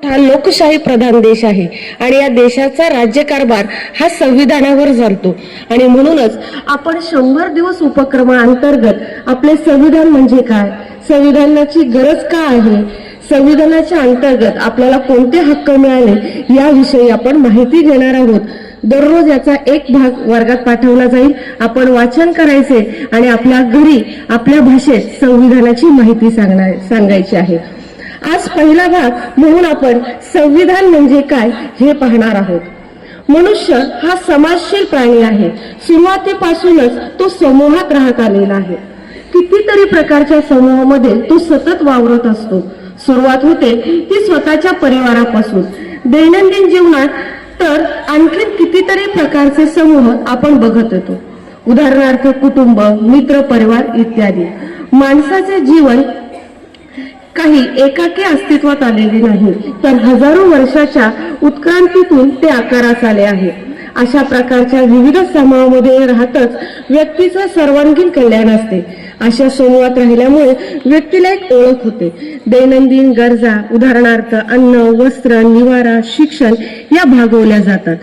हा लोकशाही प्रधान देश आहे आणि या देशाचा राज्यकारभार हा संविधानावर चालतो आणि म्हणूनच आपण शंभर दिवस उपक्रमाअंतर्गत आपले संविधान म्हणजे काय? संविधानाची गरज का आहे? संविधानाच्या अंतर्गत आपल्याला कोणते हक्क मिळाले याविषयी आपण माहिती घेणार आहोत. दररोज याचा एक भाग वर्गात पाठवला जाईल. आपण वाचन करायचे आणि आपल्या घरी आपल्या भाषेत संविधानाची माहिती सांगणार सांगायची आहे. आज पहिला भाग म्हणून आपण संविधान म्हणजे काय हे पाहणार आहोत. मनुष्य हा समाजशील प्राणी आहे. सुरुवातीपासूनच तो समूहात राहत आलेला आहे. कितीतरी प्रकारच्या समूहामध्ये तो सतत वावरत असतो. सुरुवात होते ती स्वतःच्या परिवारापासून. दैनंदिन जीवनात तर आणखीन कितीतरी प्रकारचे समूह आपण बघत येतो. उदाहरणार्थ कुटुंब मित्र परिवार इत्यादी. माणसाचे जीवन काही एकाकी अस्तित्वात आलेली नाही तर हजारो वर्षाच्या उत्क्रांतीतून ते आकारास आले आहे. अशा प्रकारच्या विविध समूहामध्ये राहतच व्यक्तीचं सर्वांगीण कल्याण असते. अशा समूहात राहिल्यामुळे व्यक्तीला एक ओळख होते. दैनंदिन गरजा उदाहरणार्थ अन्न वस्त्र निवारा शिक्षण या भागवल्या जातात.